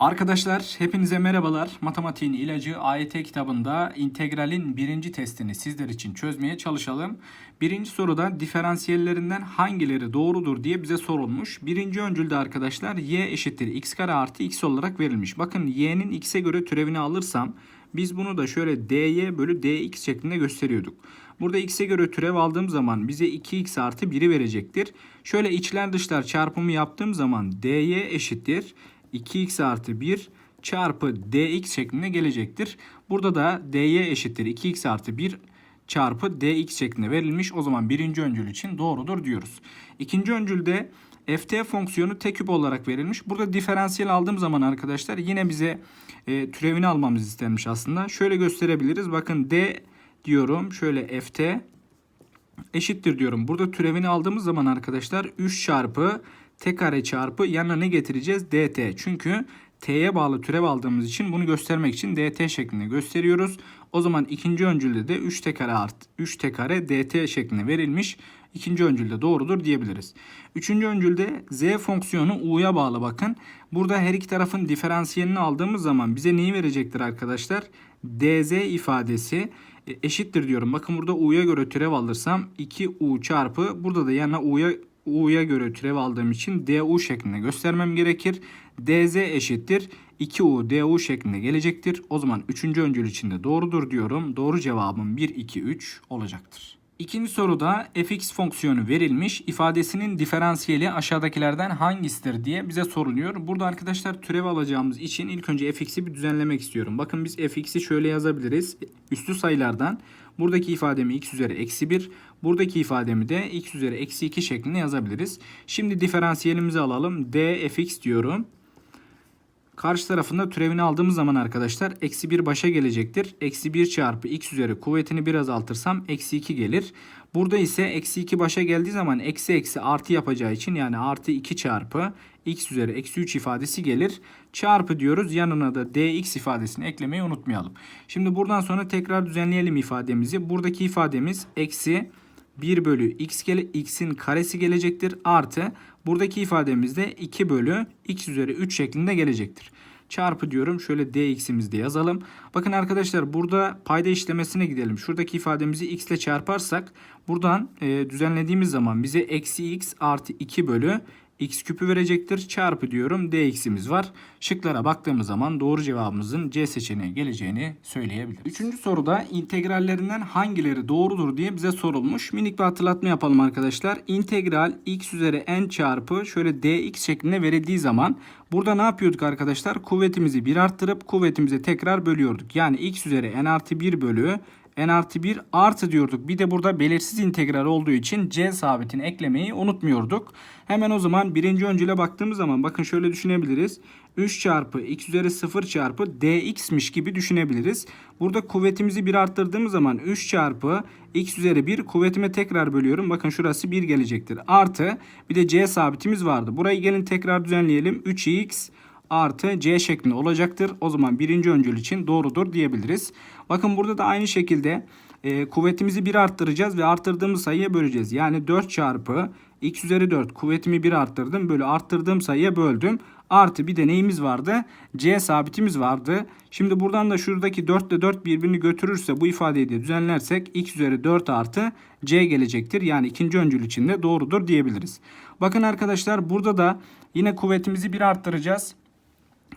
Arkadaşlar hepinize merhabalar. Matematiğin ilacı AYT kitabında integralin birinci testini sizler için çözmeye çalışalım. Birinci soruda diferansiyellerinden hangileri doğrudur diye bize sorulmuş. Birinci öncülde arkadaşlar y eşittir x kare artı x olarak verilmiş. Bakın y'nin x'e göre türevini alırsam biz bunu da şöyle dy bölü dx şeklinde gösteriyorduk. Burada x'e göre türev aldığım zaman bize 2x artı 1'i verecektir. Şöyle içler dışlar çarpımı yaptığım zaman dy eşittir 2x artı 1 çarpı dx şeklinde gelecektir. Burada da dy eşittir 2x artı 1 çarpı dx şeklinde verilmiş. O zaman birinci öncül için doğrudur diyoruz. İkinci öncülde ft fonksiyonu t küp olarak verilmiş. Burada diferansiyel aldığım zaman arkadaşlar yine bize e, türevini almamız istenmiş aslında. Şöyle gösterebiliriz. Bakın d diyorum. Şöyle ft eşittir diyorum. Burada türevini aldığımız zaman arkadaşlar 3 çarpı t kare çarpı yanına ne getireceğiz? dt. Çünkü t'ye bağlı türev aldığımız için bunu göstermek için dt şeklinde gösteriyoruz. O zaman ikinci öncülde de 3 t kare art 3 t kare dt şeklinde verilmiş. İkinci öncülde doğrudur diyebiliriz. Üçüncü öncülde z fonksiyonu u'ya bağlı bakın. Burada her iki tarafın diferansiyelini aldığımız zaman bize neyi verecektir arkadaşlar? dz ifadesi e, eşittir diyorum. Bakın burada u'ya göre türev alırsam 2u çarpı burada da yanına u'ya u'ya göre türev aldığım için du şeklinde göstermem gerekir. dz eşittir 2u du şeklinde gelecektir. O zaman 3. öncül içinde doğrudur diyorum. Doğru cevabım 1 2 3 olacaktır. İkinci soruda fx fonksiyonu verilmiş. ifadesinin diferansiyeli aşağıdakilerden hangisidir diye bize soruluyor. Burada arkadaşlar türev alacağımız için ilk önce fx'i bir düzenlemek istiyorum. Bakın biz fx'i şöyle yazabiliriz. Üstü sayılardan buradaki ifademi x üzeri eksi 1, buradaki ifademi de x üzeri eksi 2 şeklinde yazabiliriz. Şimdi diferansiyelimizi alalım. d fx diyorum. Karşı tarafında türevini aldığımız zaman arkadaşlar eksi 1 başa gelecektir. Eksi 1 çarpı x üzeri kuvvetini bir azaltırsam eksi 2 gelir. Burada ise eksi 2 başa geldiği zaman eksi eksi artı yapacağı için yani artı 2 çarpı x üzeri eksi 3 ifadesi gelir. Çarpı diyoruz yanına da dx ifadesini eklemeyi unutmayalım. Şimdi buradan sonra tekrar düzenleyelim ifademizi. Buradaki ifademiz eksi 1 bölü x gele, x'in karesi gelecektir. Artı buradaki ifademizde 2 bölü x üzeri 3 şeklinde gelecektir. Çarpı diyorum. Şöyle dx'imizi de yazalım. Bakın arkadaşlar burada payda işlemesine gidelim. Şuradaki ifademizi x ile çarparsak buradan e, düzenlediğimiz zaman bize eksi x artı 2 bölü x küpü verecektir. Çarpı diyorum dx'imiz var. Şıklara baktığımız zaman doğru cevabımızın C seçeneği geleceğini söyleyebiliriz. Üçüncü soruda integrallerinden hangileri doğrudur diye bize sorulmuş. Minik bir hatırlatma yapalım arkadaşlar. İntegral x üzeri n çarpı şöyle dx şeklinde verildiği zaman burada ne yapıyorduk arkadaşlar? Kuvvetimizi 1 arttırıp kuvvetimizi tekrar bölüyorduk. Yani x üzeri n artı 1 bölü n artı 1 artı diyorduk. Bir de burada belirsiz integral olduğu için c sabitini eklemeyi unutmuyorduk. Hemen o zaman birinci öncüle baktığımız zaman bakın şöyle düşünebiliriz. 3 çarpı x üzeri 0 çarpı dx'miş gibi düşünebiliriz. Burada kuvvetimizi 1 arttırdığımız zaman 3 çarpı x üzeri 1 kuvvetime tekrar bölüyorum. Bakın şurası 1 gelecektir. Artı bir de c sabitimiz vardı. Burayı gelin tekrar düzenleyelim. 3x artı c şeklinde olacaktır. O zaman birinci öncül için doğrudur diyebiliriz. Bakın burada da aynı şekilde e, kuvvetimizi 1 arttıracağız ve arttırdığımız sayıya böleceğiz. Yani 4 çarpı x üzeri 4 kuvvetimi 1 arttırdım. Böyle arttırdığım sayıya böldüm. Artı bir de neyimiz vardı? C sabitimiz vardı. Şimdi buradan da şuradaki 4 ile 4 birbirini götürürse bu ifadeyi de düzenlersek x üzeri 4 artı c gelecektir. Yani ikinci öncül için de doğrudur diyebiliriz. Bakın arkadaşlar burada da yine kuvvetimizi 1 arttıracağız.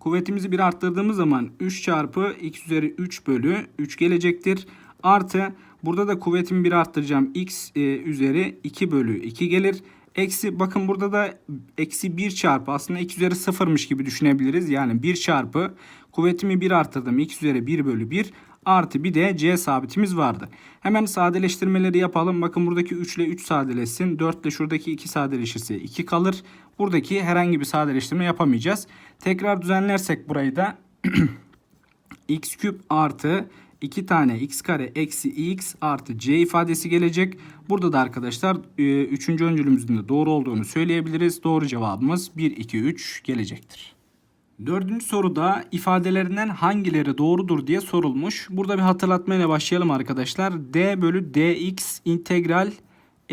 Kuvvetimizi 1 arttırdığımız zaman 3 çarpı x üzeri 3 bölü 3 gelecektir. Artı burada da kuvvetimi 1 arttıracağım. x e, üzeri 2 bölü 2 gelir. Eksi bakın burada da eksi 1 çarpı aslında x üzeri 0'mış gibi düşünebiliriz. Yani 1 çarpı kuvvetimi 1 arttırdım. x üzeri 1 bölü 1 artı bir de c sabitimiz vardı. Hemen sadeleştirmeleri yapalım. Bakın buradaki 3 ile 3 sadeleşsin. 4 ile şuradaki 2 sadeleşirse 2 kalır. Buradaki herhangi bir sadeleştirme yapamayacağız. Tekrar düzenlersek burayı da x küp artı 2 tane x kare eksi x artı c ifadesi gelecek. Burada da arkadaşlar 3. öncülümüzün de doğru olduğunu söyleyebiliriz. Doğru cevabımız 1, 2, 3 gelecektir. Dördüncü soruda ifadelerinden hangileri doğrudur diye sorulmuş. Burada bir hatırlatmayla başlayalım arkadaşlar. d bölü dx integral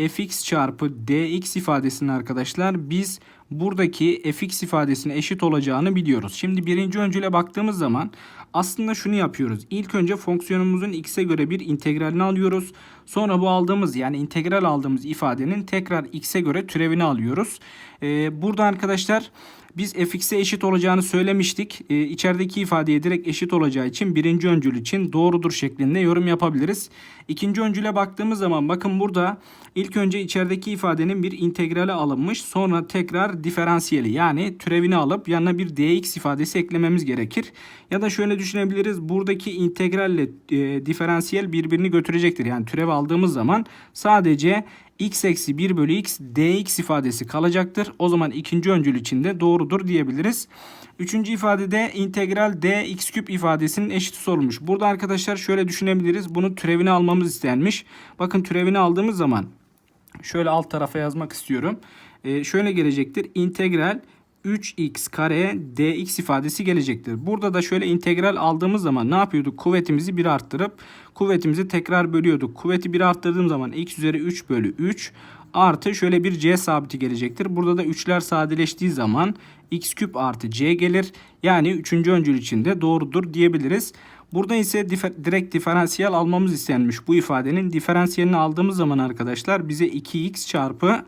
fx çarpı dx ifadesini arkadaşlar biz buradaki fx ifadesine eşit olacağını biliyoruz. Şimdi birinci öncüle baktığımız zaman aslında şunu yapıyoruz. İlk önce fonksiyonumuzun x'e göre bir integralini alıyoruz. Sonra bu aldığımız yani integral aldığımız ifadenin tekrar x'e göre türevini alıyoruz. Ee, burada arkadaşlar biz fx'e eşit olacağını söylemiştik. Ee, içerideki ifadeye direkt eşit olacağı için birinci öncül için doğrudur şeklinde yorum yapabiliriz. İkinci öncüle baktığımız zaman bakın burada ilk önce içerideki ifadenin bir integrali alınmış. Sonra tekrar diferansiyeli yani türevini alıp yanına bir dx ifadesi eklememiz gerekir. Ya da şöyle düşünebiliriz. Buradaki integralle e, diferansiyel birbirini götürecektir. Yani türev aldığımız zaman sadece x eksi 1 bölü x dx ifadesi kalacaktır. O zaman ikinci öncül içinde doğrudur diyebiliriz. Üçüncü ifadede integral dx küp ifadesinin eşit sorulmuş. Burada arkadaşlar şöyle düşünebiliriz. Bunu türevini almamız istenmiş. Bakın türevini aldığımız zaman şöyle alt tarafa yazmak istiyorum. Ee, şöyle gelecektir. İntegral 3x kare dx ifadesi gelecektir. Burada da şöyle integral aldığımız zaman ne yapıyorduk? Kuvvetimizi 1 arttırıp kuvvetimizi tekrar bölüyorduk. Kuvveti 1 arttırdığım zaman x üzeri 3 bölü 3 artı şöyle bir c sabiti gelecektir. Burada da 3'ler sadeleştiği zaman x küp artı c gelir. Yani 3. öncül içinde doğrudur diyebiliriz. Burada ise difer, direkt diferansiyel almamız istenmiş bu ifadenin. Diferansiyelini aldığımız zaman arkadaşlar bize 2x çarpı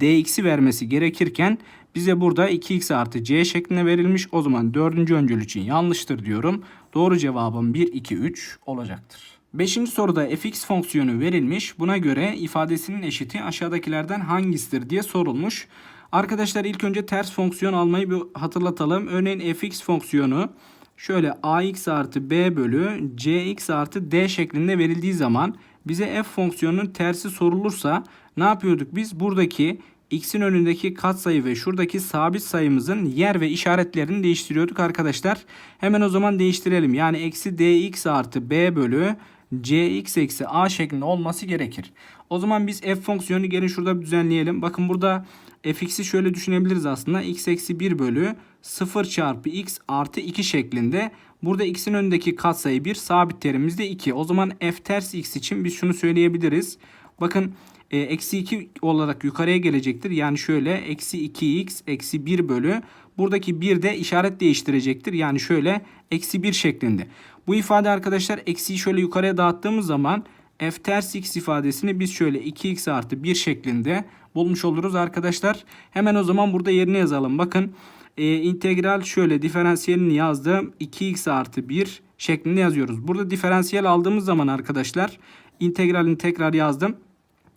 dx'i vermesi gerekirken bize burada 2x artı c şeklinde verilmiş. O zaman 4. öncül için yanlıştır diyorum. Doğru cevabım 1, 2, 3 olacaktır. Beşinci soruda fx fonksiyonu verilmiş. Buna göre ifadesinin eşiti aşağıdakilerden hangisidir diye sorulmuş. Arkadaşlar ilk önce ters fonksiyon almayı bir hatırlatalım. Örneğin fx fonksiyonu şöyle ax artı b bölü cx artı d şeklinde verildiği zaman bize f fonksiyonunun tersi sorulursa ne yapıyorduk biz? Buradaki x'in önündeki katsayı ve şuradaki sabit sayımızın yer ve işaretlerini değiştiriyorduk arkadaşlar. Hemen o zaman değiştirelim. Yani eksi dx artı b bölü cx eksi a şeklinde olması gerekir. O zaman biz f fonksiyonu gelin şurada bir düzenleyelim. Bakın burada fx'i şöyle düşünebiliriz aslında. x eksi 1 bölü 0 çarpı x artı 2 şeklinde. Burada x'in önündeki katsayı 1 sabit terimiz de 2. O zaman f ters x için biz şunu söyleyebiliriz. Bakın eksi 2 olarak yukarıya gelecektir. Yani şöyle eksi 2x eksi 1 bölü buradaki 1 de işaret değiştirecektir. Yani şöyle eksi 1 şeklinde. Bu ifade arkadaşlar eksiyi şöyle yukarıya dağıttığımız zaman f ters x ifadesini biz şöyle 2x artı 1 şeklinde bulmuş oluruz arkadaşlar. Hemen o zaman burada yerine yazalım. Bakın e, integral şöyle diferansiyelini yazdım. 2x artı 1 şeklinde yazıyoruz. Burada diferansiyel aldığımız zaman arkadaşlar integralini tekrar yazdım.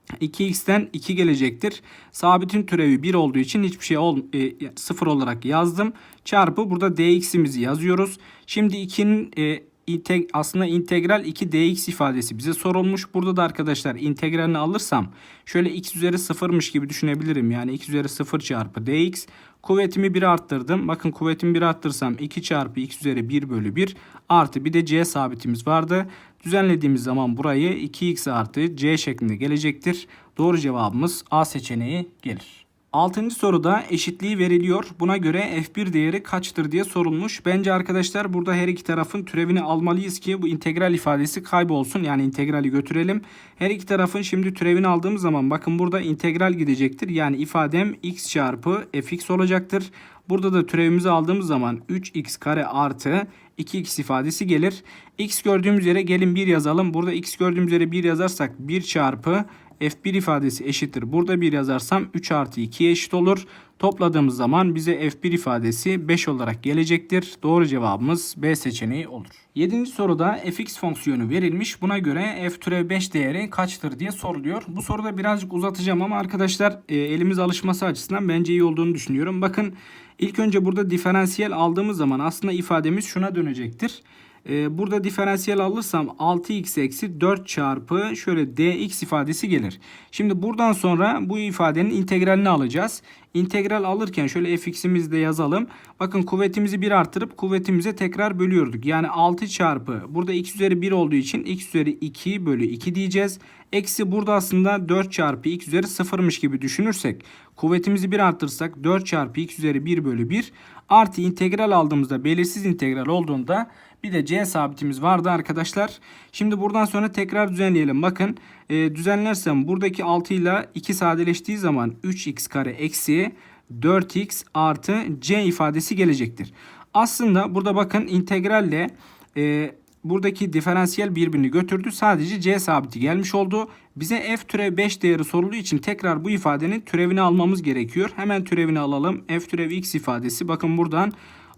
2x'ten 2 gelecektir. Sabitin türevi 1 olduğu için hiçbir şey ol, e, 0 olarak yazdım. Çarpı burada dx'imizi yazıyoruz. Şimdi 2'nin e, integ aslında integral 2 dx ifadesi bize sorulmuş. Burada da arkadaşlar integralini alırsam şöyle x üzeri 0'mış gibi düşünebilirim. Yani x üzeri 0 çarpı dx. Kuvvetimi 1 arttırdım. Bakın kuvvetimi 1 arttırsam 2 çarpı x üzeri 1 bölü 1 artı bir de c sabitimiz vardı. Düzenlediğimiz zaman burayı 2x artı c şeklinde gelecektir. Doğru cevabımız A seçeneği gelir. Altıncı soruda eşitliği veriliyor. Buna göre f1 değeri kaçtır diye sorulmuş. Bence arkadaşlar burada her iki tarafın türevini almalıyız ki bu integral ifadesi kaybolsun. Yani integrali götürelim. Her iki tarafın şimdi türevini aldığımız zaman bakın burada integral gidecektir. Yani ifadem x çarpı fx olacaktır. Burada da türevimizi aldığımız zaman 3x kare artı 2x ifadesi gelir. x gördüğümüz yere gelin 1 yazalım. Burada x gördüğümüz yere 1 yazarsak 1 çarpı f1 ifadesi eşittir. Burada 1 yazarsam 3 artı 2'ye eşit olur. Topladığımız zaman bize f1 ifadesi 5 olarak gelecektir. Doğru cevabımız B seçeneği olur. 7. soruda fx fonksiyonu verilmiş. Buna göre f türev 5 değeri kaçtır diye soruluyor. Bu soruda birazcık uzatacağım ama arkadaşlar e, elimiz alışması açısından bence iyi olduğunu düşünüyorum. Bakın ilk önce burada diferansiyel aldığımız zaman aslında ifademiz şuna dönecektir. Ee, burada diferansiyel alırsam 6x eksi 4 çarpı şöyle dx ifadesi gelir. Şimdi buradan sonra bu ifadenin integralini alacağız. İntegral alırken şöyle fx'imizi de yazalım. Bakın kuvvetimizi 1 artırıp kuvvetimize tekrar bölüyorduk. Yani 6 çarpı burada x üzeri 1 olduğu için x üzeri 2 bölü 2 diyeceğiz. Eksi burada aslında 4 çarpı x üzeri 0'mış gibi düşünürsek kuvvetimizi 1 arttırsak 4 çarpı x üzeri 1 bölü 1 artı integral aldığımızda belirsiz integral olduğunda bir de c sabitimiz vardı arkadaşlar. Şimdi buradan sonra tekrar düzenleyelim. Bakın e, düzenlersem buradaki 6 ile 2 sadeleştiği zaman 3x kare eksi 4x artı c ifadesi gelecektir. Aslında burada bakın integralle e, buradaki diferansiyel birbirini götürdü. Sadece c sabiti gelmiş oldu. Bize f türev 5 değeri sorulduğu için tekrar bu ifadenin türevini almamız gerekiyor. Hemen türevini alalım. f türev x ifadesi bakın buradan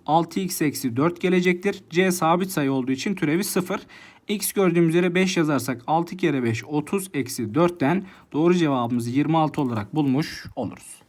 6x eksi 4 gelecektir. c sabit sayı olduğu için türevi 0. x gördüğümüz yere 5 yazarsak 6 kere 5 30 eksi 4'ten doğru cevabımızı 26 olarak bulmuş oluruz.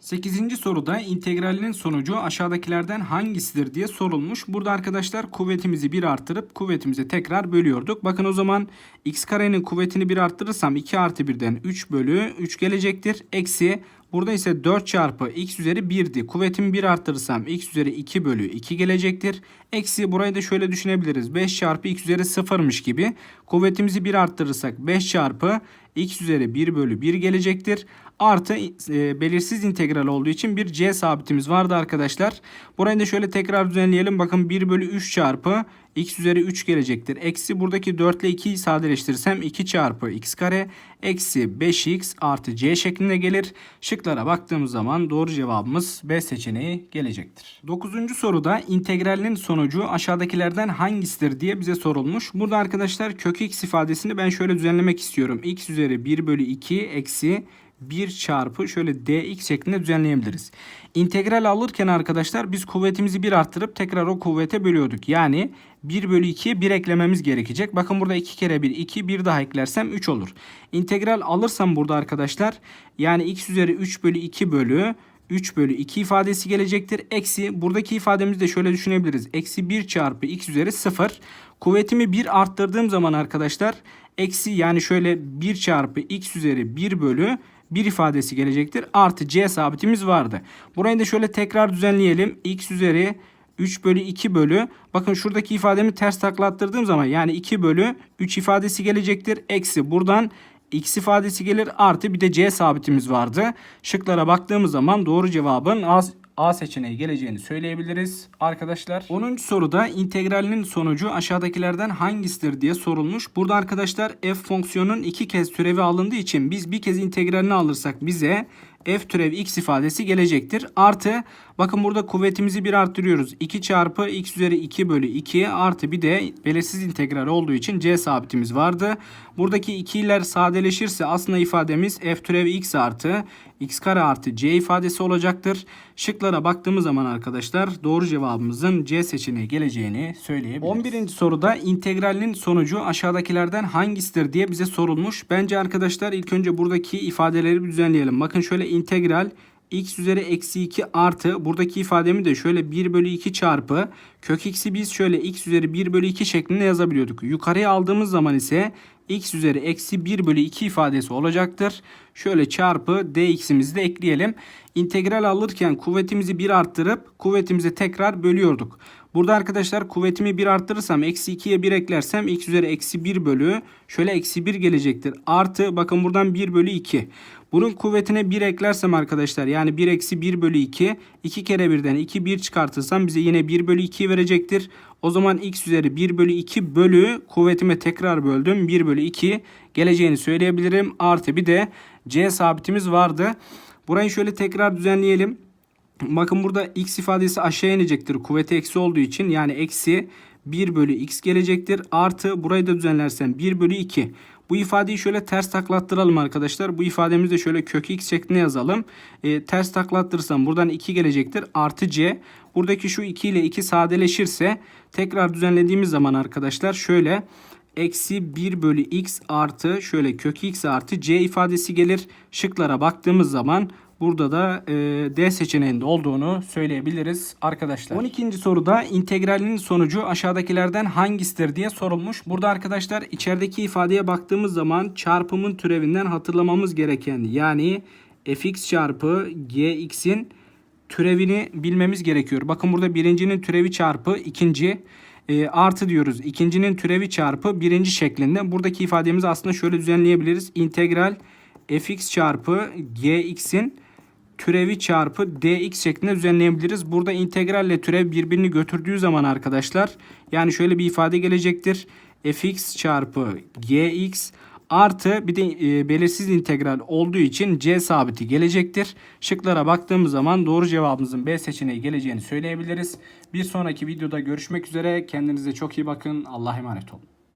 8. soruda integralinin sonucu aşağıdakilerden hangisidir diye sorulmuş. Burada arkadaşlar kuvvetimizi 1 arttırıp kuvvetimizi tekrar bölüyorduk. Bakın o zaman x karenin kuvvetini 1 arttırırsam 2 artı 1'den 3 bölü 3 gelecektir. Eksi burada ise 4 çarpı x üzeri 1'di. Kuvvetimi 1 arttırırsam x üzeri 2 bölü 2 gelecektir. Eksi burayı da şöyle düşünebiliriz. 5 çarpı x üzeri 0'mış gibi. Kuvvetimizi 1 arttırırsak 5 çarpı x üzeri 1 bölü 1 gelecektir. Artı e, belirsiz integral olduğu için bir c sabitimiz vardı arkadaşlar. Burayı da şöyle tekrar düzenleyelim. Bakın 1 bölü 3 çarpı x üzeri 3 gelecektir. Eksi buradaki 4 ile 2'yi sadeleştirirsem 2 çarpı x kare eksi 5x artı c şeklinde gelir. Şıklara baktığımız zaman doğru cevabımız B seçeneği gelecektir. 9. soruda integralinin sonucu aşağıdakilerden hangisidir diye bize sorulmuş. Burada arkadaşlar kök x ifadesini ben şöyle düzenlemek istiyorum. x üzeri 1 bölü 2 eksi 1 çarpı şöyle dx şeklinde düzenleyebiliriz. İntegral alırken arkadaşlar biz kuvvetimizi 1 arttırıp tekrar o kuvvete bölüyorduk. Yani 1 bölü 2'ye 1 eklememiz gerekecek. Bakın burada 2 kere 1 2 1 daha eklersem 3 olur. İntegral alırsam burada arkadaşlar yani x üzeri 3 bölü 2 bölü 3 bölü 2 ifadesi gelecektir. Eksi buradaki ifademizi de şöyle düşünebiliriz. Eksi 1 çarpı x üzeri 0. Kuvvetimi 1 arttırdığım zaman arkadaşlar eksi yani şöyle 1 çarpı x üzeri 1 bölü 1 ifadesi gelecektir. Artı c sabitimiz vardı. Burayı da şöyle tekrar düzenleyelim. x üzeri 3 bölü 2 bölü. Bakın şuradaki ifademi ters taklattırdığım zaman yani 2 bölü 3 ifadesi gelecektir. Eksi buradan x ifadesi gelir artı bir de c sabitimiz vardı. Şıklara baktığımız zaman doğru cevabın A, seçeneği geleceğini söyleyebiliriz arkadaşlar. 10. soruda integralinin sonucu aşağıdakilerden hangisidir diye sorulmuş. Burada arkadaşlar f fonksiyonunun iki kez türevi alındığı için biz bir kez integralini alırsak bize f türev x ifadesi gelecektir. Artı bakın burada kuvvetimizi bir arttırıyoruz. 2 çarpı x üzeri 2 bölü 2 artı bir de belirsiz integral olduğu için c sabitimiz vardı. Buradaki ikiler sadeleşirse aslında ifademiz f türev x artı x kare artı c ifadesi olacaktır. Şıklara baktığımız zaman arkadaşlar doğru cevabımızın c seçeneği geleceğini söyleyebiliriz. 11. soruda integralinin sonucu aşağıdakilerden hangisidir diye bize sorulmuş. Bence arkadaşlar ilk önce buradaki ifadeleri bir düzenleyelim. Bakın şöyle integral x üzeri eksi 2 artı buradaki ifademi de şöyle 1 bölü 2 çarpı kök x'i biz şöyle x üzeri 1 bölü 2 şeklinde yazabiliyorduk. Yukarıya aldığımız zaman ise x üzeri eksi 1 bölü 2 ifadesi olacaktır. Şöyle çarpı dx'imizi de ekleyelim. İntegral alırken kuvvetimizi 1 arttırıp kuvvetimizi tekrar bölüyorduk. Burada arkadaşlar kuvvetimi 1 arttırırsam eksi 2'ye 1 eklersem x üzeri eksi 1 bölü şöyle eksi 1 gelecektir. Artı bakın buradan 1 bölü 2. Bunun kuvvetine 1 eklersem arkadaşlar yani 1 eksi 1 bölü 2. 2 kere 1'den 2 1 çıkartırsam bize yine 1 bölü 2 verecektir. O zaman x üzeri 1 bölü 2 bölü kuvvetime tekrar böldüm. 1 bölü 2 geleceğini söyleyebilirim. Artı bir de c sabitimiz vardı. Burayı şöyle tekrar düzenleyelim. Bakın burada x ifadesi aşağı inecektir. Kuvveti eksi olduğu için yani eksi 1 bölü x gelecektir. Artı burayı da düzenlersem 1 bölü 2. Bu ifadeyi şöyle ters taklattıralım arkadaşlar. Bu ifademizi de şöyle kök x şeklinde yazalım. E, ters taklattırırsam buradan 2 gelecektir. Artı c. Buradaki şu 2 ile 2 sadeleşirse tekrar düzenlediğimiz zaman arkadaşlar şöyle eksi 1 bölü x artı şöyle kök x artı c ifadesi gelir. Şıklara baktığımız zaman burada da e, D seçeneğinde olduğunu söyleyebiliriz arkadaşlar. 12. soruda integralinin sonucu aşağıdakilerden hangisidir diye sorulmuş. Burada arkadaşlar içerideki ifadeye baktığımız zaman çarpımın türevinden hatırlamamız gereken yani fx çarpı gx'in türevini bilmemiz gerekiyor. Bakın burada birincinin türevi çarpı ikinci e, artı diyoruz. İkincinin türevi çarpı birinci şeklinde. Buradaki ifademizi aslında şöyle düzenleyebiliriz. İntegral fx çarpı gx'in türevi çarpı dx şeklinde düzenleyebiliriz. Burada integralle türev birbirini götürdüğü zaman arkadaşlar yani şöyle bir ifade gelecektir. fx çarpı gx Artı bir de e, belirsiz integral olduğu için C sabiti gelecektir. Şıklara baktığımız zaman doğru cevabımızın B seçeneği geleceğini söyleyebiliriz. Bir sonraki videoda görüşmek üzere. Kendinize çok iyi bakın. Allah'a emanet olun.